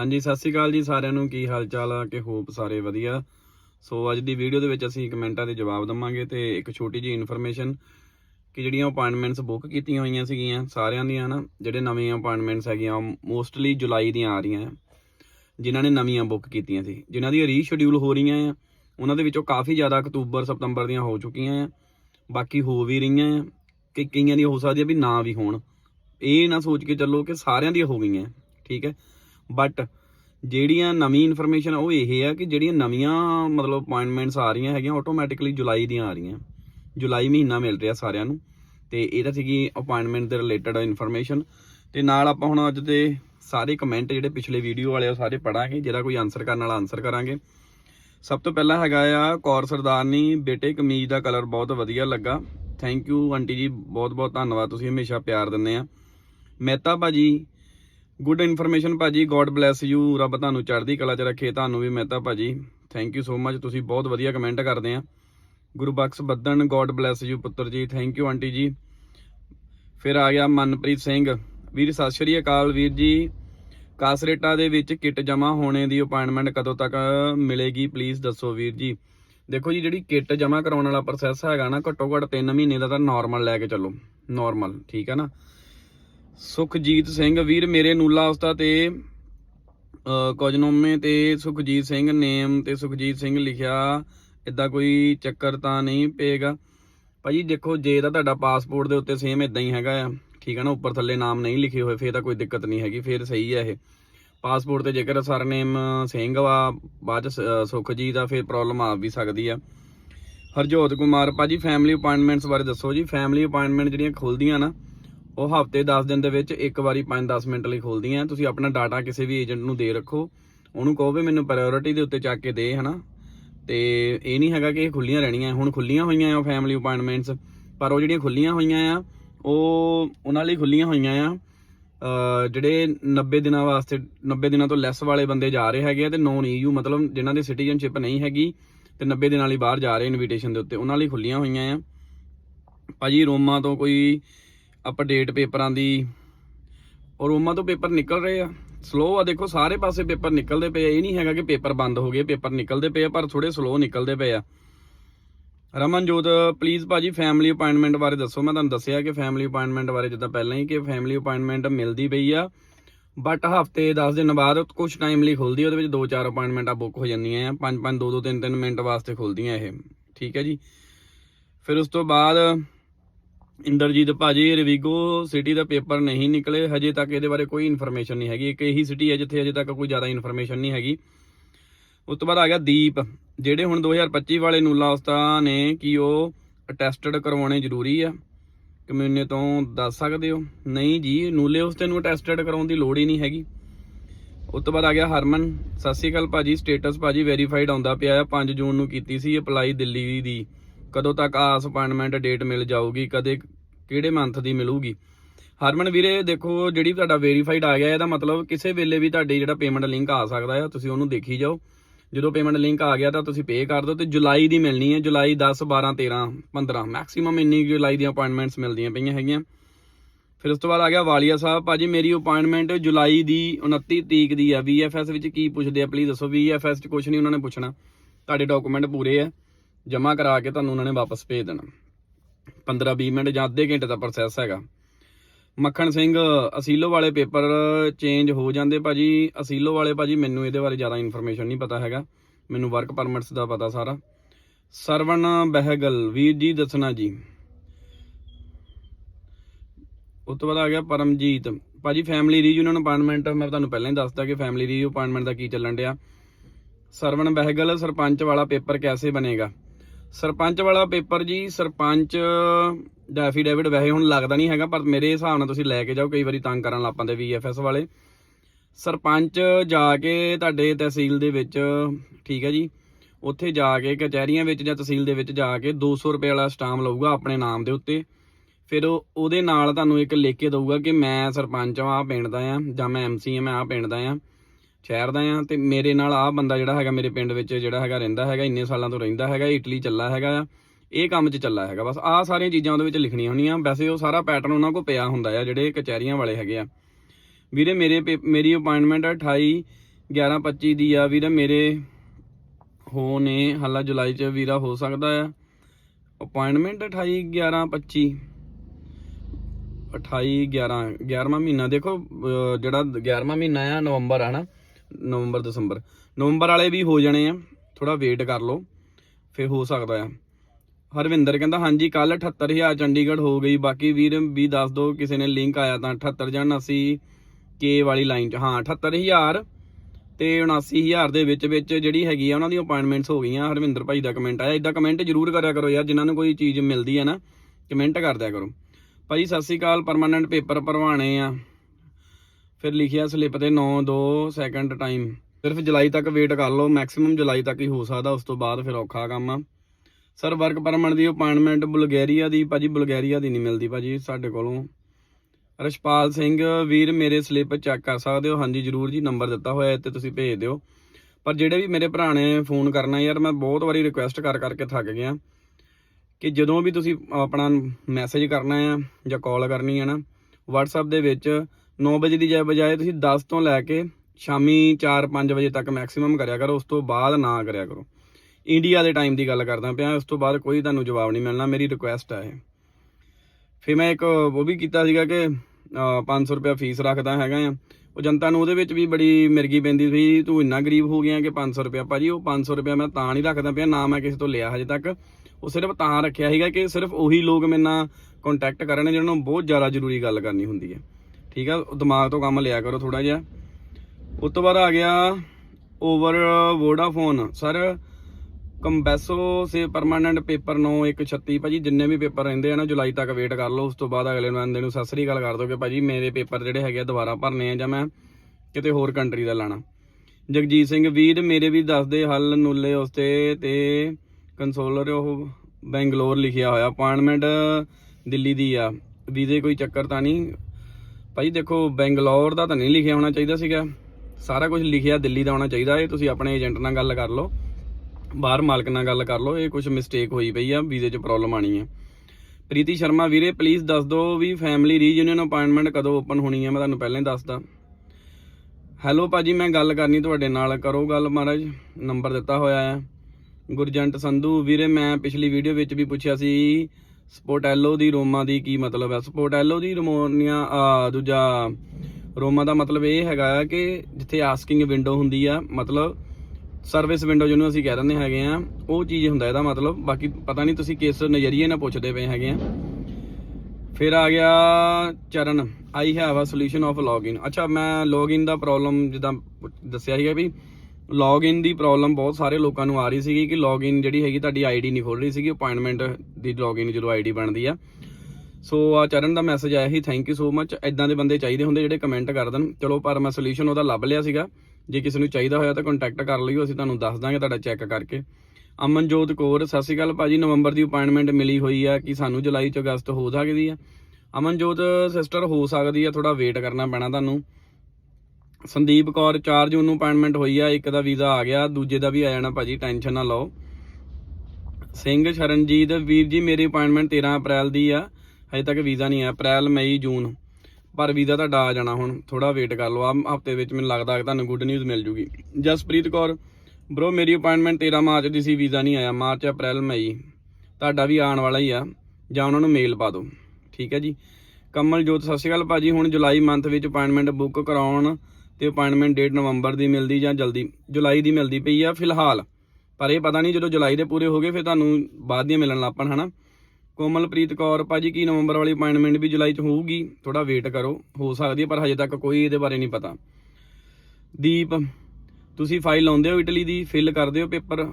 ਹਾਂਜੀ, ਸਤਿ ਸ਼੍ਰੀ ਅਕਾਲ ਜੀ ਸਾਰਿਆਂ ਨੂੰ। ਕੀ ਹਾਲ ਚਾਲ ਆ? ਕਿ ਹੋਪ ਸਾਰੇ ਵਧੀਆ। ਸੋ ਅੱਜ ਦੀ ਵੀਡੀਓ ਦੇ ਵਿੱਚ ਅਸੀਂ ਕਮੈਂਟਾਂ ਦੇ ਜਵਾਬ ਦਵਾਂਗੇ ਤੇ ਇੱਕ ਛੋਟੀ ਜਿਹੀ ਇਨਫੋਰਮੇਸ਼ਨ ਕਿ ਜਿਹੜੀਆਂ ਅਪਾਇੰਟਮੈਂਟਸ ਬੁੱਕ ਕੀਤੀਆਂ ਹੋਈਆਂ ਸੀਗੀਆਂ ਸਾਰਿਆਂ ਦੀਆਂ ਨਾ ਜਿਹੜੇ ਨਵੀਆਂ ਅਪਾਇੰਟਮੈਂਟਸ ਹੈਗੀਆਂ ਮੋਸਟਲੀ ਜੁਲਾਈ ਦੀਆਂ ਆ ਰਹੀਆਂ ਆ, ਜਿਨ੍ਹਾਂ ਨੇ ਨਵੀਆਂ ਬੁੱਕ ਕੀਤੀਆਂ ਸੀ। ਜਿਨ੍ਹਾਂ ਦੀ ਰੀਸ਼ਡਿਊਲ ਹੋ ਰਹੀਆਂ ਆ, ਉਹਨਾਂ ਦੇ ਵਿੱਚੋਂ ਕਾਫੀ ਜ਼ਿਆਦਾ ਅਕਤੂਬਰ ਸਤੰਬਰ ਦੀਆਂ ਹੋ ਚੁੱਕੀਆਂ ਆ। ਬਾਕੀ ਹੋ ਵੀ ਰਹੀਆਂ ਆ, ਕਿ ਕਈਆਂ ਦੀ ਹੋ ਸਕਦੀ ਆ ਵੀ ਨਾ ਵੀ ਹੋਣ। ਇਹ ਨਾ ਸੋਚ ਕੇ ਚੱਲੋ ਕਿ ਸਾਰਿਆਂ ਦੀਆਂ ਹੋ ਗਈਆਂ, ਠੀਕ ਹੈ? ਬਟ ਜਿਹੜੀਆਂ ਨਵੀਂ ਇਨਫੋਰਮੇਸ਼ਨ ਉਹ ਇਹ ਆ ਕਿ ਜਿਹੜੀਆਂ ਨਵੀਆਂ ਮਤਲਬ ਅਪਾਇੰਟਮੈਂਟਸ ਆ ਰਹੀਆਂ ਹੈਗੀਆਂ ਆਟੋਮੈਟਿਕਲੀ ਜੁਲਾਈ ਦੀਆਂ ਆ ਰਹੀਆਂ। ਜੁਲਾਈ ਮਹੀਨਾ ਮਿਲ ਰਿਹਾ ਸਾਰਿਆਂ ਨੂੰ। ਤੇ ਇਹ ਤਾਂ ਸੀਗੀ ਅਪਾਇੰਟਮੈਂਟ ਦੇ ਰਿਲੇਟਡ ਇਨਫੋਰਮੇਸ਼ਨ ਤੇ ਨਾਲ ਆਪਾਂ ਹੁਣ ਅੱਜ ਦੇ ਸਾਰੇ ਕਮੈਂਟ ਜਿਹੜੇ ਪਿਛਲੇ ਵੀਡੀਓ ਵਾਲੇ ਉਹ ਸਾਰੇ ਪੜਾਂਗੇ ਜਿਹੜਾ ਕੋਈ ਆਨਸਰ ਕਰਨ ਵਾਲਾ ਆਨਸਰ ਕਰਾਂਗੇ। ਸਭ ਤੋਂ ਪਹਿਲਾਂ ਹੈਗਾ ਆ, ਕੌਰ ਸਰਦਾਰਨੀ, ਬੇਟੇ ਕਮੀਜ਼ ਦਾ ਕਲਰ ਬਹੁਤ ਵਧੀਆ ਲੱਗਾ। ਥੈਂਕ ਯੂ ਆਂਟੀ ਜੀ ਬਹੁਤ ਬਹੁਤ ਧੰਨਵਾਦ। ਤੁਸੀਂ ਹਮੇਸ਼ਾ ਪਿਆਰ ਦਿੰਦੇ ਆ। ਮਹਿਤਾ ਭਾਜੀ ਗੁੱਡ ਇਨਫੋਰਮੇਸ਼ਨ ਭਾਜੀ ਗੋਡ ਬlesਸ ਯੂ ਰੱਬ ਤੁਹਾਨੂੰ ਚੜ੍ਹਦੀ ਕਲਾ 'ਚ ਰੱਖੇ, ਤੁਹਾਨੂੰ ਵੀ ਮਹਿਤਾ ਭਾਜੀ। ਥੈਂਕ ਯੂ ਸੋ ਮਚ ਤੁਸੀਂ ਬਹੁਤ ਵਧੀਆ ਕਮੈਂਟ ਕਰਦੇ ਆ। Gurbakhsh Baddan God bless you ਪੁੱਤਰ ਜੀ ਥੈਂਕ ਯੂ ਆਂਟੀ ਜੀ। ਫਿਰ ਆ ਗਿਆ ਮਨਪ੍ਰੀਤ ਸਿੰਘ। ਵੀਰ, ਸਤਿ ਸ਼੍ਰੀ ਅਕਾਲ ਵੀਰ ਜੀ। ਕਾਸਰੇਟਾ ਦੇ ਵਿੱਚ ਕਿੱਟ ਜਮ੍ਹਾਂ ਹੋਣੇ ਦੀ ਅਪਾਇੰਟਮੈਂਟ ਕਦੋਂ ਤੱਕ ਮਿਲੇਗੀ ਪਲੀਜ਼ ਦੱਸੋ ਵੀਰ ਜੀ। ਦੇਖੋ ਜੀ, ਜਿਹੜੀ ਕਿੱਟ ਜਮ੍ਹਾਂ ਕਰਾਉਣ ਵਾਲਾ ਪ੍ਰੋਸੈਸ ਹੈਗਾ ਨਾ, ਘੱਟੋ ਘੱਟ 3 ਮਹੀਨੇ ਦਾ ਤਾਂ ਨਾਰਮਲ ਲੈ ਕੇ ਚੱਲੋ। ਨਾਰਮਲ ਠੀਕ ਹੈ ਨਾ? ਸੁਖਜੀਤ ਸਿੰਘ। ਵੀਰ, ਮੇਰੇ ਨੂਲਾ ਉਸਤਾ ਤੇ ਕੋਜਨੋਮੇ ਤੇ ਸੁਖਜੀਤ ਸਿੰਘ ਨੇਮ ਤੇ ਸੁਖਜੀਤ ਸਿੰਘ ਲਿਖਿਆ। ਇਦਾਂ ਕੋਈ ਚੱਕਰ ਤਾਂ ਨਹੀਂ ਪਏਗਾ। ਭਾਜੀ, ਦੇਖੋ, ਜੇ ਤਾਂ ਤੁਹਾਡਾ ਪਾਸਪੋਰਟ ਦੇ ਉੱਤੇ ਸੇਮ ਇਦਾਂ ਹੀ ਹੈਗਾ ਆ। ਠੀਕ ਹੈ ਨਾ, ਉੱਪਰ ਥੱਲੇ ਨਾਮ ਨਹੀਂ ਲਿਖੇ ਹੋਏ, ਫੇਰ ਤਾਂ ਕੋਈ ਦਿੱਕਤ ਨਹੀਂ ਹੈਗੀ, ਫੇਰ ਸਹੀ ਹੈ ਇਹ। ਪਾਸਪੋਰਟ ਤੇ ਜੇਕਰ ਸਰਨੇਮ ਸਿੰਘ ਵਾ, ਬਾਅਦ ਚ ਸ- ਸੁਖਜੀਤ ਆ, ਫੇਰ ਪ੍ਰੋਬਲਮ ਆ ਵੀ ਸਕਦੀ ਆ। ਹਰਜੋਤ ਕੁਮਾਰ, ਭਾਜੀ ਫੈਮਿਲੀ ਅਪਾਇੰਟਮੈਂਟਸ ਬਾਰੇ ਦੱਸੋ ਜੀ। ਫੈਮਿਲੀ ਅਪਾਇੰਟਮੈਂਟ ਜਿਹੜੀਆਂ ਖੁੱਲਦੀਆਂ ਨਾ ਉਹ ਹਫ਼ਤੇ 10 ਦਿਨ ਦੇ ਵਿੱਚ ਇੱਕ ਵਾਰੀ 5-10 ਮਿੰਟ ਲਈ ਖੁੱਲਦੀਆਂ ਤੁਸੀਂ ਆਪਣਾ ਡਾਟਾ ਕਿਸੇ ਵੀ ਏਜੰਟ ਨੂੰ ਦੇ ਰੱਖੋ। ਉਹਨੂੰ ਕਹੋ ਵੀ ਮੈਨੂੰ ਪ੍ਰਾਇੋਰਟੀ ਦੇ ਉੱਤੇ ਚੱਕ ਕੇ ਦੇ, ਹਨਾ? ਤੇ ਇਹ ਨਹੀਂ ਹੈਗਾ ਕਿ ਇਹ ਖੁੱਲੀਆਂ ਰਹਿਣੀਆਂ ਹੁਣ ਖੁੱਲੀਆਂ ਹੋਈਆਂ ਆ ਫੈਮਿਲੀ ਅਪਾਇੰਟਮੈਂਟਸ ਪਰ ਉਹ ਜਿਹੜੀਆਂ ਖੁੱਲੀਆਂ ਹੋਈਆਂ ਆ, ਉਹ ਉਹਨਾਂ ਲਈ ਖੁੱਲੀਆਂ ਹੋਈਆਂ ਆ। ਜਿਹੜੇ 90 ਦਿਨਾਂ ਵਾਸਤੇ 90 ਦਿਨਾਂ ਤੋਂ ਲੈਸ ਵਾਲੇ ਬੰਦੇ ਜਾ ਰਹੇ ਹੈਗੇ ਆ ਤੇ ਨੌਨ ਈਯੂ ਮਤਲਬ ਜਿਨ੍ਹਾਂ ਦੀ ਸਿਟੀਜ਼ਨਸ਼ਿਪ ਨਹੀਂ ਹੈਗੀ, ਤੇ 90 ਦਿਨਾਂ ਲਈ ਬਾਹਰ ਜਾ ਰਹੇ ਇਨਵੀਟੇਸ਼ਨ ਦੇ ਉੱਤੇ, ਉਹਨਾਂ ਲਈ ਖੁੱਲੀਆਂ ਹੋਈਆਂ ਆ। ਭਾਜੀ ਰੋਮਾ ਤੋਂ ਕੋਈ ਅਪਡੇਟ ਪੇਪਰਾਂ ਦੀ। ਔਰ ਰੋਮਾ ਤੋਂ ਪੇਪਰ ਨਿਕਲ ਰਹੇ ਆ। ਸਲੋ ਆ, ਦੇਖੋ ਸਾਰੇ ਪਾਸੇ ਪੇਪਰ ਨਿਕਲਦੇ ਪਏ ਆ। ਇਹ ਨਹੀਂ ਹੈਗਾ ਕਿ ਪੇਪਰ ਬੰਦ ਹੋ ਗਏ, ਪੇਪਰ ਨਿਕਲਦੇ ਪਏ ਆ, ਪਰ ਥੋੜੇ ਸਲੋ ਨਿਕਲਦੇ ਪਏ ਆ। ਰਮਨਜੋਤ ਪਲੀਜ਼ ਭਾਜੀ ਫੈਮਿਲੀ ਅਪਾਇੰਟਮੈਂਟ ਬਾਰੇ ਦੱਸੋ। ਮੈਂ ਤੁਹਾਨੂੰ ਦੱਸਿਆ ਕਿ ਫੈਮਿਲੀ ਅਪਾਇੰਟਮੈਂਟ ਬਾਰੇ ਜਿੱਦਾਂ ਪਹਿਲਾਂ ਹੀ ਕਿ ਫੈਮਿਲੀ ਅਪਾਇੰਟਮੈਂਟ ਮਿਲਦੀ ਪਈ ਆ। ਬਟ ਹਫ਼ਤੇ 10 ਦਿਨ ਬਾਅਦ ਕੁਝ ਟਾਈਮ ਲਈ ਖੁੱਲਦੀ ਉਹਦੇ ਵਿੱਚ ਦੋ ਚਾਰ ਅਪਾਇੰਟਮੈਂਟਾਂ ਬੁੱਕ ਹੋ ਜਾਂਦੀਆਂ ਆ। ਪੰਜ ਪੰਜ, ਦੋ ਦੋ ਤਿੰਨ ਤਿੰਨ ਮਿੰਟ ਵਾਸਤੇ ਖੁੱਲਦੀਆਂ ਇਹ। ਠੀਕ ਹੈ ਜੀ। ਫਿਰ ਉਸ ਤੋਂ ਬਾਅਦ ਇੰਦਰਜੀਤ ਭਾਜੀ, ਰਿਵੀਗੋ ਸਿਟੀ ਦਾ ਪੇਪਰ ਨਹੀਂ ਨਿਕਲੇ, ਹਜੇ ਤੱਕ ਇਹਦੇ ਬਾਰੇ ਕੋਈ ਇਨਫੋਰਮੇਸ਼ਨ ਨਹੀਂ ਹੈਗੀ। ਇੱਕ ਇਹੀ ਸਿਟੀ ਹੈ ਜਿੱਥੇ ਹਜੇ ਤੱਕ ਕੋਈ ਜ਼ਿਆਦਾ ਇਨਫੋਰਮੇਸ਼ਨ ਨਹੀਂ ਹੈਗੀ। ਉਸ ਤੋਂ ਬਾਅਦ ਆ ਗਿਆ ਦੀਪ, ਜਿਹੜੇ ਹੁਣ 2025 ਵਾਲੇ ਨੂਲਾ ਉਸਤਾ ਨੇ ਕਿ ਉਹ ਅਟੈਸਟਡ ਕਰਵਾਉਣੇ ਜ਼ਰੂਰੀ ਆ। ਕਮਿਊਨੇ ਤੋਂ ਦੱਸ ਸਕਦੇ ਹੋ? ਨਹੀਂ ਜੀ, ਨੂਲੇ ਉਸਤੇ ਨੂੰ ਅਟੈਸਟਡ ਕਰਾਉਣ ਦੀ ਲੋੜ ਹੀ ਨਹੀਂ ਹੈਗੀ। ਉਸ ਤੋਂ ਬਾਅਦ ਆ ਗਿਆ ਹਰਮਨ, ਸਤਿ ਸ਼੍ਰੀ ਅਕਾਲ ਭਾਜੀ ਸਟੇਟਸ ਭਾਜੀ ਵੈਰੀਫਾਈਡ ਆਉਂਦਾ ਪਿਆ ਆ 5 ਜੂਨ ਨੂੰ ਕੀਤੀ ਸੀ ਅਪਲਾਈ ਦਿੱਲੀ ਦੀ। ਕਦੋਂ ਤੱਕ ਆਸ ਅਪਾਇੰਟਮੈਂਟ ਡੇਟ ਮਿਲ ਜਾਊਗੀ, ਕਦੇ ਕਿਹੜੇ ਮੰਥ ਦੀ ਮਿਲੂਗੀ? ਹਰਮਨ ਵੀਰੇ, ਦੇਖੋ, ਜਿਹੜੀ ਤੁਹਾਡਾ ਵੈਰੀਫਾਈਡ ਆ ਗਿਆ, ਇਹਦਾ ਮਤਲਬ ਕਿਸੇ ਵੇਲੇ ਵੀ ਤੁਹਾਡੇ ਜਿਹੜਾ ਪੇਮੈਂਟ ਲਿੰਕ ਆ ਸਕਦਾ ਆ, ਤੁਸੀਂ ਉਹਨੂੰ ਦੇਖੀ ਜਾਓ। ਜਦੋਂ ਪੇਮੈਂਟ ਲਿੰਕ ਆ ਗਿਆ ਤਾਂ ਤੁਸੀਂ ਪੇ ਕਰ ਦਿਓ ਤੇ ਜੁਲਾਈ ਦੀ ਮਿਲਣੀ ਹੈ ਜੁਲਾਈ 10 12 13 15 ਮੈਕਸਿਮਮ ਇੰਨੀ ਜੁਲਾਈ ਦੀਆਂ ਅਪਾਇੰਟਮੈਂਟਸ ਮਿਲਦੀਆਂ ਪਈਆਂ ਹੈਗੀਆਂ। ਫਿਰ ਉਸ ਤੋਂ ਬਾਅਦ ਆ ਗਿਆ ਵਾਲੀਆ ਸਾਹਿਬ, ਭਾਜੀ ਮੇਰੀ ਅਪਾਇੰਟਮੈਂਟ ਜੁਲਾਈ ਦੀ 29 ਤਰੀਕ ਦੀ ਆ VFS ਵਿੱਚ ਕੀ ਪੁੱਛਦੇ ਆ ਪਲੀਜ਼ ਦੱਸੋ VFS 'ਚ ਕੁਝ ਨਹੀਂ ਉਹਨਾਂ ਨੇ ਪੁੱਛਣਾ। ਤੁਹਾਡੇ ਡਾਕੂਮੈਂਟ ਪੂਰੇ ਆ। ਜਮ੍ਹਾਂ ਕਰਾ ਕੇ ਤੁਹਾਨੂੰ ਉਹਨਾਂ ਨੇ ਵਾਪਸ ਭੇਜ ਦੇਣਾ। 15 20 ਮਿੰਟ ਜਾਂ ਅੱਧੇ ਘੰਟੇ ਦਾ ਪ੍ਰੋਸੈਸ ਹੈਗਾ। ਮੱਖਣ ਸਿੰਘ, ਅਸੀਲੋ ਵਾਲੇ ਪੇਪਰ ਚੇਂਜ ਹੋ ਜਾਂਦੇ ਭਾਜੀ। ਅਸੀਲੋ ਵਾਲੇ ਭਾਜੀ, ਮੈਨੂੰ ਇਹਦੇ ਬਾਰੇ ਜ਼ਿਆਦਾ ਇਨਫੋਰਮੇਸ਼ਨ ਨਹੀਂ ਪਤਾ ਹੈਗਾ। ਮੈਨੂੰ ਵਰਕ ਪਰਮਿਟਸ ਦਾ ਪਤਾ ਸਾਰਾ। ਸਰਵਣ ਬਹਿਗਲ, ਵੀਰ ਜੀ ਦੱਸਣਾ ਜੀ। ਉਸ ਤੋਂ ਬਾਅਦ ਆ ਗਿਆ ਪਰਮਜੀਤ। ਭਾਜੀ ਫੈਮਿਲੀ ਰੀਯੂਨੀਅਨ ਅਪਾਇੰਟਮੈਂਟ ਮੈਂ ਤੁਹਾਨੂੰ ਪਹਿਲਾਂ ਹੀ ਦੱਸਤਾ ਕਿ ਫੈਮਿਲੀ ਰੀਯੂ ਅਪਾਇੰਟਮੈਂਟ ਦਾ ਕੀ ਚੱਲਣ ਡਿਆ। ਸਰਵਣ ਬਹਿਗਲ, ਸਰਪੰਚ ਵਾਲਾ ਪੇਪਰ ਕੈਸੇ ਬਣੇਗਾ? ਸਰਪੰਚ ਵਾਲਾ ਪੇਪਰ ਜੀ, ਸਰਪੰਚ ਦਾ ਐਫੀਡੇਵਿਟ ਵੈਸੇ ਹੁਣ ਲੱਗਦਾ ਨਹੀਂ ਹੈਗਾ, ਪਰ ਮੇਰੇ ਹਿਸਾਬ ਨਾਲ ਤੁਸੀਂ ਲੈ ਕੇ ਜਾਓ, ਕਈ ਵਾਰੀ ਤੰਗ ਕਰਨ ਲੱਗ ਪੈਂਦੇ ਵੀਐਫਐਸ ਵਾਲੇ। ਸਰਪੰਚ ਜਾ ਕੇ ਤੁਹਾਡੇ ਤਹਿਸੀਲ ਦੇ ਵਿੱਚ, ਠੀਕ ਹੈ ਜੀ, ਉੱਥੇ ਜਾ ਕੇ ਕਚਹਿਰੀਆਂ ਵਿੱਚ ਜਾਂ ਤਹਿਸੀਲ ਦੇ ਵਿੱਚ ਜਾ ਕੇ 200 ਰੁਪਏ ਵਾਲਾ ਸਟਾਮ ਲਊਗਾ ਆਪਣੇ ਨਾਮ ਦੇ ਉੱਤੇ। ਫਿਰ ਉਹ, ਉਹਦੇ ਨਾਲ ਤੁਹਾਨੂੰ ਇੱਕ ਲਿਖ ਕੇ ਦਊਗਾ ਕਿ ਮੈਂ ਸਰਪੰਚ ਆ ਪਿੰਡ ਦਾ ਆ, ਜਾਂ ਮੈਂ ਐਮਸੀ ਆ ਮੈਂ ਆ ਪਿੰਡ ਦਾ ਆ। ਸ਼ਹਿਰ ਦਾ ਆ ਤੇ ਮੇਰੇ ਨਾਲ ਆ ਬੰਦਾ ਜਿਹੜਾ ਹੈਗਾ ਮੇਰੇ ਪਿੰਡ ਵਿੱਚ ਜਿਹੜਾ ਹੈਗਾ ਰਹਿੰਦਾ ਹੈਗਾ, ਇੰਨੇ ਸਾਲਾਂ ਤੋਂ ਰਹਿੰਦਾ ਹੈਗਾ, ਇਟਲੀ ਚੱਲਾ ਹੈਗਾ ਆ। ਇਹ ਕੰਮ 'ਚ ਚੱਲਾ ਹੈਗਾ, ਬਸ ਆਹ ਸਾਰੀਆਂ ਚੀਜ਼ਾਂ ਉਹਦੇ ਵਿੱਚ ਲਿਖਣੀਆਂ ਹੁੰਦੀਆਂ ਵੈਸੇ ਉਹ ਸਾਰਾ ਪੈਟਰਨ ਉਹਨਾਂ ਕੋਲ ਪਿਆ ਹੁੰਦਾ ਆ, ਜਿਹੜੇ ਕਚਹਿਰੀਆਂ ਵਾਲੇ ਹੈਗੇ ਆ। ਵੀਰੇ, ਮੇਰੇ ਪੇ- ਮੇਰੀ ਅਪਾਇੰਟਮੈਂਟ 28 11:25 ਦੀ ਆ। ਵੀਰੇ, ਮੇਰੇ ਹੋ ਨੇ, ਹਾਲਾ ਜੁਲਾਈ ਚ ਵੀਰਾ ਹੋ ਸਕਦਾ ਆ। ਅਪਾਇੰਟਮੈਂਟ 28 11 25 28 11 11ਵਾਂ ਮਹੀਨਾ। ਦੇਖੋ ਜਿਹੜਾ 11ਵਾਂ ਮਹੀਨਾ ਆ, ਨਵੰਬਰ ਆ ਨਾ। ਨਵੰਬਰ, ਦਸੰਬਰ। ਨਵੰਬਰ ਵਾਲੇ ਵੀ ਹੋ ਜਾਣੇ ਆ। ਥੋੜਾ ਵੇਟ ਕਰ ਲਓ। ਫਿਰ ਹੋ ਸਕਦਾ ਆ। ਹਰਵਿੰਦਰ ਕਹਿੰਦਾ, ਹਾਂਜੀ ਕੱਲ 78000 ਚੰਡੀਗੜ੍ਹ ਹੋ ਗਈ। ਬਾਕੀ ਵੀਰ, ਵੀ ਦੱਸ ਦਿਓ ਕਿਸੇ ਨੇ ਲਿੰਕ ਆਇਆ ਤਾਂ 78 ਜਾਂ 89 ਕੇ ਵਾਲੀ ਲਾਈਨ ਚ ਹਾਂ 78000 ਤੇ 79000 ਦੇ ਵਿੱਚ ਵਿੱਚ ਜਿਹੜੀ ਹੈਗੀ ਆ, ਉਹਨਾਂ ਦੀ ਅਪਾਇੰਟਮੈਂਟਸ ਹੋ ਗਈਆਂ। ਹਰਵਿੰਦਰ ਭਾਈ ਦਾ ਕਮੈਂਟ ਆਇਆ। ਇਦਾਂ ਕਮੈਂਟ ਜ਼ਰੂਰ ਕਰਿਆ ਕਰੋ ਯਾਰ। ਜਿਨ੍ਹਾਂ ਨੂੰ ਕੋਈ ਚੀਜ਼ ਮਿਲਦੀ ਹੈ ਨਾ ਕਮੈਂਟ ਕਰ ਦਿਆ ਕਰੋ। ਭਾਈ, ਸਤਿ ਸ੍ਰੀ ਅਕਾਲ। ਪਰਮਾਨੈਂਟ ਪੇਪਰ ਭਰਵਾਣੇ ਆ। ਫਿਰ ਲਿਖਿਆ ਸਲਿੱਪ ਤੇ 9 2 ਸੈਕਿੰਡ ਟਾਈਮ ਸਿਰਫ ਜੁਲਾਈ ਤੱਕ ਵੇਟ ਕਰ ਲਓ ਮੈਕਸਿਮਮ ਜੁਲਾਈ ਤੱਕ ਹੀ ਹੋ ਸਕਦਾ, ਉਸ ਤੋਂ ਬਾਅਦ ਫਿਰ ਔਖਾ ਕੰਮ ਆ। ਸਰ ਵਰਕ ਪਰਮਿਟ ਦੀ ਅਪਾਇੰਟਮੈਂਟ ਬੁਲਗੇਰੀਆ ਦੀ, ਭਾਜੀ ਬੁਲਗੇਰੀਆ ਦੀ ਨਹੀਂ ਮਿਲਦੀ ਭਾਜੀ, ਸਾਡੇ ਕੋਲੋਂ। ਰਸ਼ਪਾਲ ਸਿੰਘ, ਵੀਰ ਮੇਰੇ ਸਲਿੱਪ ਚੈੱਕ ਕਰ ਸਕਦੇ ਹੋ? ਹਾਂਜੀ, ਜਰੂਰ ਜੀ ਨੰਬਰ ਦਿੱਤਾ ਹੋਇਆ ਹੈ ਤੇ ਤੁਸੀਂ ਭੇਜ ਦਿਓ। ਪਰ ਜਿਹੜੇ ਵੀ ਮੇਰੇ ਭਰਾ ਨੇ ਫੋਨ ਕਰਨਾ ਯਾਰ, ਮੈਂ ਬਹੁਤ ਵਾਰੀ ਰਿਕੁਐਸਟ ਕਰ, ਕਰਕੇ ਥੱਕ ਗਿਆ। ਕਿ ਜਦੋਂ ਵੀ ਤੁਸੀਂ ਆਪਣਾ ਮੈਸੇਜ ਕਰਨਾ ਆ ਜਾਂ ਕਾਲ ਕਰਨੀ ਹੈ ਨਾ, WhatsApp ਦੇ ਵਿੱਚ 9 ਵਜੇ ਦੀ ਜਾਏ ਬਜਾਏ ਤੁਸੀਂ 10 ਤੋਂ ਲੈ ਕੇ ਸ਼ਾਮੀ 4-5 ਵਜੇ ਤੱਕ ਮੈਕਸਿਮਮ ਕਰਿਆ ਕਰੋ, ਉਸ ਤੋਂ ਬਾਅਦ ਨਾ ਕਰਿਆ ਕਰੋ। ਇੰਡੀਆ ਦੇ ਟਾਈਮ ਦੀ ਗੱਲ ਕਰਦਾ ਪਿਆ, ਉਸ ਤੋਂ ਬਾਅਦ ਕੋਈ ਤੁਹਾਨੂੰ ਜਵਾਬ ਨਹੀਂ ਮਿਲਣਾ, ਮੇਰੀ ਰਿਕੁਐਸਟ ਹੈ ਇਹ। ਫਿਰ ਮੈਂ ਇੱਕ ਉਹ ਵੀ ਕੀਤਾ ਸੀਗਾ ਕਿ, ਅਹ 500 ਰੁਪਏ ਫੀਸ ਰੱਖਦਾ ਹੈਗਾ ਆ। ਉਹ ਜਨਤਾ ਨੂੰ ਉਹਦੇ ਵਿੱਚ ਵੀ ਬੜੀ ਮਿਰਗੀ ਪੈਂਦੀ ਸੀ, ਤੂੰ ਇੰਨਾ ਗਰੀਬ ਹੋ ਗਿਆ ਕਿ 500 ਰੁਪਏ ਭਾਜੀ ਉਹ 500 ਰੁਪਏ ਮੈਂ ਤਾਂ ਨਹੀਂ ਰੱਖਦਾ ਪਿਆ, ਨਾ ਮੈਂ ਕਿਸੇ ਤੋਂ ਲਿਆ ਹਜੇ ਤੱਕ। ਉਹ ਸਿਰਫ ਤਾਂ ਰੱਖਿਆ ਸੀਗਾ ਕਿ ਸਿਰਫ ਉਹੀ ਲੋਕ ਮੇਰੇ ਨਾਲ ਕੰਟੈਕਟ ਕਰਨ ਜਿਹਨਾਂ ਨੂੰ ਬਹੁਤ ਜ਼ਿਆਦਾ ਜ਼ਰੂਰੀ ਗੱਲ ਕਰਨੀ ਹੁੰਦੀ ਹੈ। ਠੀਕ ਆ, ਦਿਮਾਗ ਤੋਂ ਕੰਮ ਲਿਆ ਕਰੋ ਥੋੜਾ ਜਿਹਾ। ਉਸ ਤੋਂ ਬਾਅਦ ਆ ਗਿਆ ਓਵਰ ਵੋਡਾਫੋਨ ਸਰ ਕੰਬੈਸੋ ਸੇ ਪਰਮਾਨੈਂਟ ਪੇਪਰ 9136 ਭਾਜੀ, ਜਿੰਨੇ ਵੀ ਪੇਪਰ ਰਹਿੰਦੇ ਆ ਨਾ, ਜੁਲਾਈ ਤੱਕ ਵੇਟ ਕਰ ਲਓ। ਉਸ ਤੋਂ ਬਾਅਦ ਅਗਲੇ ਬੰਦੇ ਨੂੰ, ਸਤਿ ਸ੍ਰੀ ਅਕਾਲ ਕਰ ਦੋਗੇ, ਭਾਜੀ, ਮੇਰੇ ਪੇਪਰ ਜਿਹੜੇ ਹੈਗੇ ਆ, ਦੁਬਾਰਾ ਭਰਨੇ ਆ ਜਾਂ ਮੈਂ ਕਿਤੇ ਹੋਰ ਕੰਟਰੀ ਦਾ ਲਾਣਾ। ਜਗਜੀਤ ਸਿੰਘ, ਵੀਰ, ਮੇਰੇ ਵੀ ਦੱਸਦੇ, ਹੱਲ ਨੂਲੇ ਉਸਤੇ ਤੇ ਕੰਸੋਲਰ ਉਹ ਬੈਂਗਲੌਰ ਲਿਖਿਆ ਹੋਇਆ ਅਪਾਇੰਟਮੈਂਟ ਦਿੱਲੀ ਦੀ ਆ। ਵੀਜ਼ੇ ਕੋਈ ਚੱਕਰ ਤਾਂ ਨਹੀਂ। ਭਾਈ ਦੇਖੋ, ਬੈਂਗਲੌਰ ਦਾ ਤਾਂ ਨਹੀਂ ਲਿਖਿਆ ਹੋਣਾ ਚਾਹੀਦਾ ਸੀਗਾ। ਸਾਰਾ ਕੁਝ ਲਿਖਿਆ ਦਿੱਲੀ ਦਾ ਹੋਣਾ ਚਾਹੀਦਾ। ਇਹ ਤੁਸੀਂ ਆਪਣੇ ਏਜੰਟ ਨਾਲ ਗੱਲ ਕਰ ਲਓ। ਬਾਹਰ ਮਾਲਕ ਨਾਲ ਗੱਲ ਕਰ ਲਓ। ਇਹ ਕੁਝ ਮਿਸਟੇਕ ਹੋਈ ਪਈ ਆ, ਵੀਜ਼ੇ 'ਚ ਪ੍ਰੋਬਲਮ ਆਣੀ ਆ। ਪ੍ਰੀਤੀ ਸ਼ਰਮਾ ਵੀਰੇ ਪਲੀਜ਼ ਦੱਸ ਦਿਓ ਵੀ ਫੈਮਿਲੀ ਰੀਯੂਨੀਅਨ ਅਪਾਇੰਟਮੈਂਟ ਕਦੋਂ ਓਪਨ ਹੋਣੀ ਆ? ਮੈਂ ਤੁਹਾਨੂੰ ਪਹਿਲਾਂ ਹੀ ਦੱਸਦਾ। ਹੈਲੋ ਭਾਜੀ, ਮੈਂ ਗੱਲ ਕਰਨੀ ਤੁਹਾਡੇ ਨਾਲ। ਕਰੋ ਗੱਲ ਮਹਾਰਾਜ। ਨੰਬਰ ਦਿੱਤਾ ਹੋਇਆ ਆ। ਗੁਰਜੰਟ ਸੰਧੂ, ਵੀਰੇ ਮੈਂ ਪਿਛਲੀ ਵੀਡੀਓ ਵਿੱਚ ਵੀ ਪੁੱਛਿਆ ਸੀ ਸਪੋਟੈਲੋ ਦੀ ਰੋਮਾ ਦੀ ਕੀ ਮਤਲਬ ਹੈ ਸਪੋਟੈਲੋ ਦੀ ਰੋਮੋਨੀਆ ਆ, ਦੂਜਾ ਰੋਮਾ ਦਾ ਮਤਲਬ ਇਹ ਹੈਗਾ ਆ ਕਿ ਜਿੱਥੇ ਆਸਕਿੰਗ ਵਿੰਡੋ ਹੁੰਦੀ ਆ ਮਤਲਬ ਸਰਵਿਸ ਵਿੰਡੋ ਜਿਹਨੂੰ ਅਸੀਂ ਕਹਿ ਦਿੰਦੇ ਹੈਗੇ ਆ ਉਹ ਚੀਜ਼ ਹੁੰਦਾ ਇਹਦਾ ਮਤਲਬ। ਬਾਕੀ ਪਤਾ ਨਹੀਂ ਤੁਸੀਂ ਕਿਸ ਨਜ਼ਰੀਏ ਨਾਲ ਪੁੱਛਦੇ ਪਏ ਹੈਗੇ ਆ। ਫਿਰ ਆ ਗਿਆ Charan. I have a solution of login ਅੱਛਾ ਮੈਂ ਲੌਗਇਨ ਦਾ ਪ੍ਰੋਬਲਮ ਜਿੱਦਾਂ ਦੱਸਿਆ ਸੀਗਾ ਵੀ ਲੌਗਇਨ ਦੀ ਪ੍ਰੋਬਲਮ ਬਹੁਤ ਸਾਰੇ ਲੋਕਾਂ ਨੂੰ ਆ ਰਹੀ ਸੀਗੀ ਕਿ ਲੌਗਇਨ ਜਿਹੜੀ ਹੈਗੀ ਤੁਹਾਡੀ ਆਈਡੀ ਨਹੀਂ ਖੁੱਲ ਰਹੀ ਸੀਗੀ ਅਪਾਇੰਟਮੈਂਟ ਦੀ ਲੌਗਇਨ ਜਦੋਂ ਆਈਡੀ ਬਣਦੀ ਆ। ਸੋ ਆ ਚਰਨ ਦਾ ਮੈਸੇਜ ਆਇਆ ਸੀ ਥੈਂਕ ਯੂ ਸੋ ਮੱਚ ਐਦਾਂ ਦੇ ਬੰਦੇ ਚਾਹੀਦੇ ਹੁੰਦੇ ਜਿਹੜੇ ਕਮੈਂਟ ਕਰ ਦੇਣ। ਚਲੋ, ਪਰ ਮੈਂ ਸੋਲੂਸ਼ਨ ਉਹਦਾ ਲੱਭ ਲਿਆ ਸੀਗਾ। ਜੇ ਕਿਸੇ ਨੂੰ ਚਾਹੀਦਾ ਹੋਇਆ ਤਾਂ ਕੰਟੈਕਟ ਕਰ ਲਿਓ, ਅਸੀਂ ਤੁਹਾਨੂੰ ਦੱਸ ਦਾਂਗੇ ਤੁਹਾਡਾ ਚੈੱਕ ਕਰਕੇ। ਅਮਨਜੋਤ ਕੌਰ, ਸਤਿ ਸ਼੍ਰੀ ਅਕਾਲ ਭਾਜੀ, ਨਵੰਬਰ ਦੀ ਅਪਾਇੰਟਮੈਂਟ ਮਿਲੀ ਹੋਈ ਆ ਕਿ ਸਾਨੂੰ ਜੁਲਾਈ ਚ ਅਗਸਤ ਹੋ ਸਕਦੀ ਆ? ਅਮਨਜੋਤ ਸਿਸਟਰ ਹੋ ਸਕਦੀ ਆ ਥੋੜਾ ਵੇਟ ਕਰਨਾ ਪੈਣਾ ਤੁਹਾਨੂੰ। ਸੰਦੀਪ ਕੌਰ 4 ਜੂਨ ਨੂੰ ਅਪਾਇੰਟਮੈਂਟ ਹੋਈ ਆ, ਇੱਕ ਦਾ ਵੀਜ਼ਾ ਆ ਗਿਆ, ਦੂਜੇ ਦਾ ਵੀ ਆ ਜਾਣਾ ਭਾਜੀ ਟੈਨਸ਼ਨ ਨਾ ਲਓ। ਸਿੰਘ ਸ਼ਰਨਜੀਤ, ਵੀਰ ਜੀ, ਮੇਰੀ ਅਪਾਇੰਟਮੈਂਟ 13 ਅਪ੍ਰੈਲ ਦੀ ਆ, ਹਜੇ ਤੱਕ ਵੀਜ਼ਾ ਨਹੀਂ ਆਇਆ, ਅਪ੍ਰੈਲ, ਮਈ, ਜੂਨ। ਪਰ ਵੀਜ਼ਾ ਤੁਹਾਡਾ ਆ ਜਾਣਾ ਹੁਣ ਥੋੜਾ ਵੇਟ ਕਰ ਲਓ ਆ ਹਫ਼ਤੇ ਵਿੱਚ ਮੈਨੂੰ ਲੱਗਦਾ ਕਿ ਤੁਹਾਨੂੰ ਗੁੱਡ ਨਿਊਜ਼ ਮਿਲ ਜੂਗੀ। ਜਸਪ੍ਰੀਤ ਕੌਰ ਬ్రో ਮੇਰੀ ਅਪਾਇੰਟਮੈਂਟ 13 ਮਾਰਚ ਦੀ ਸੀ, ਵੀਜ਼ਾ ਨਹੀਂ ਆਇਆ, ਮਾਰਚ, ਅਪ੍ਰੈਲ, ਮਈ। ਤੁਹਾਡਾ ਵੀ ਆਉਣ ਵਾਲਾ ਹੀ ਆ, ਜਾਂ ਉਹਨਾਂ ਨੂੰ ਮੇਲ ਪਾ ਦਿਓ। ਠੀਕ ਹੈ ਜੀ। ਕਮਲਜੋਤ, ਸਤਿ ਸ਼੍ਰੀ ਅਕਾਲ ਭਾਜੀ, ਹੁਣ ਜੁਲਾਈ ਮੰਥ ਵਿੱਚ ਅਪਾਇੰਟਮੈਂਟ ਬੁੱਕ ਕਰਾਉਣ ਤੇ ਅਪਾਇੰਟਮੈਂਟ ਡੇਟ ਨਵੰਬਰ ਦੀ ਮਿਲਦੀ ਜਾਂ ਜਲਦੀ, ਜੁਲਾਈ ਦੀ ਮਿਲਦੀ ਪਈ ਆ ਫਿਲਹਾਲ। ਪਰ ਇਹ ਪਤਾ ਨਹੀਂ ਜਦੋਂ ਜੁਲਾਈ ਦੇ ਪੂਰੇ ਹੋ ਗਏ, ਫਿਰ ਤੁਹਾਨੂੰ ਬਾਅਦ ਦੀਆਂ ਮਿਲਣ ਲੱਪਣ, ਹਨਾ? ਕੋਮਲਪ੍ਰੀਤ ਕੌਰ, ਭਾਜੀ, ਕੀ ਨਵੰਬਰ ਵਾਲੀ ਅਪਾਇੰਟਮੈਂਟ ਵੀ ਜੁਲਾਈ 'ਚ ਹੋਊਗੀ? ਥੋੜਾ ਵੇਟ ਕਰੋ, ਹੋ ਸਕਦੀ ਹੈ ਪਰ ਹਜੇ ਤੱਕ ਕੋਈ ਇਹਦੇ ਬਾਰੇ ਨਹੀਂ ਪਤਾ। ਦੀਪ, ਤੁਸੀਂ ਫਾਈਲ ਲਾਉਂਦੇ ਹੋ ਇਟਲੀ ਦੀ ਫਿਲ ਕਰਦੇ ਹੋ ਪੇਪਰ?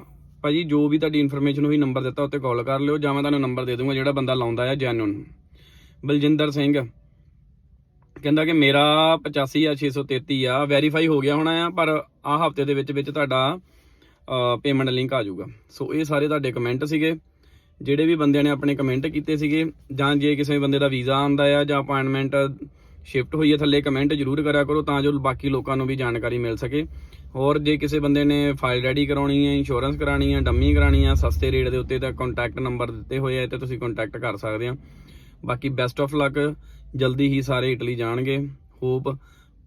ਭਾਜੀ, ਜੋ ਵੀ ਤੁਹਾਡੀ ਇਨਫੋਰਮੇਸ਼ਨ ਹੋਈ ਨੰਬਰ ਦਿੱਤਾ, ਉੱਤੇ ਕਾਲ ਕਰ ਲਿਓ, ਜਾਂ ਮੈਂ ਤੁਹਾਨੂੰ ਨੰਬਰ ਦੇ ਦੂੰਗਾ, ਜਿਹੜਾ ਬੰਦਾ ਲਾਉਂਦਾ ਹੈ ਜੈਨੂਨ ਬਲਜਿੰਦਰ ਸਿੰਘ ਕਹਿੰਦਾ ਕਿ ਮੇਰਾ 85633 ਆ ਵੈਰੀਫਾਈ ਹੋ ਗਿਆ ਹੋਣਾ ਆ, ਪਰ ਆਹ ਹਫ਼ਤੇ ਦੇ ਵਿੱਚ ਵਿੱਚ ਤੁਹਾਡਾ ਪੇਮੈਂਟ ਲਿੰਕ ਆ ਜਾਊਗਾ। ਸੋ ਇਹ ਸਾਰੇ ਤੁਹਾਡੇ ਕਮੈਂਟ ਸੀਗੇ। ਜਿਹੜੇ ਵੀ ਬੰਦਿਆਂ ਨੇ ਆਪਣੇ ਕਮੈਂਟ ਕੀਤੇ ਸੀਗੇ, ਜਾਂ ਜੇ ਕਿਸੇ ਬੰਦੇ ਦਾ ਵੀਜ਼ਾ ਆਂਦਾ ਆ, ਜਾਂ ਅਪਾਇੰਟਮੈਂਟ ਸ਼ਿਫਟ ਹੋਈ ਹੈ ਥੱਲੇ ਕਮੈਂਟ ਜ਼ਰੂਰ ਕਰਿਆ ਕਰੋ, ਤਾਂ ਜੋ ਬਾਕੀ ਲੋਕਾਂ ਨੂੰ ਵੀ ਜਾਣਕਾਰੀ ਮਿਲ ਸਕੇ। ਹੋਰ, ਜੇ ਕਿਸੇ ਬੰਦੇ ਨੇ ਫਾਈਲ ਰੈਡੀ ਕਰਾਉਣੀ ਹੈ ਇੰਸ਼ੋਰੈਂਸ ਕਰਾਣੀ ਹੈ ਡੰਮੀ ਕਰਾਣੀ ਹੈ ਸਸਤੇ ਰੇਟ ਦੇ ਉੱਤੇ ਤਾਂ ਕੰਟੈਕਟ ਨੰਬਰ ਦਿੱਤੇ ਹੋਏ ਆ ਤੇ ਤੁਸੀਂ ਕੰਟੈਕਟ ਕਰ ਸਕਦੇ ਆ। ਬਾਕੀ ਬੈਸਟ ਆਫ ਲੱਕ ਜਲਦੀ ਹੀ ਸਾਰੇ ਇਟਲੀ ਜਾਣਗੇ। ਹੋਪ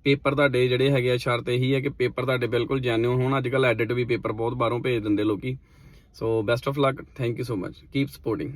ਪੇਪਰ ਤੁਹਾਡੇ ਜਿਹੜੇ ਹੈਗੇ ਆ ਸ਼ਰਤ ਇਹੀ ਹੈ ਕਿ ਪੇਪਰ ਤੁਹਾਡੇ ਬਿਲਕੁਲ ਜੈਨੂਇਨ ਹੋਣ। ਅੱਜ ਕੱਲ ਐਡਿਟ ਵੀ ਪੇਪਰ ਬਹੁਤ ਬਾਹਰੋਂ ਭੇਜ ਦਿੰਦੇ ਲੋਕੀ। So best of luck thank you so much keep supporting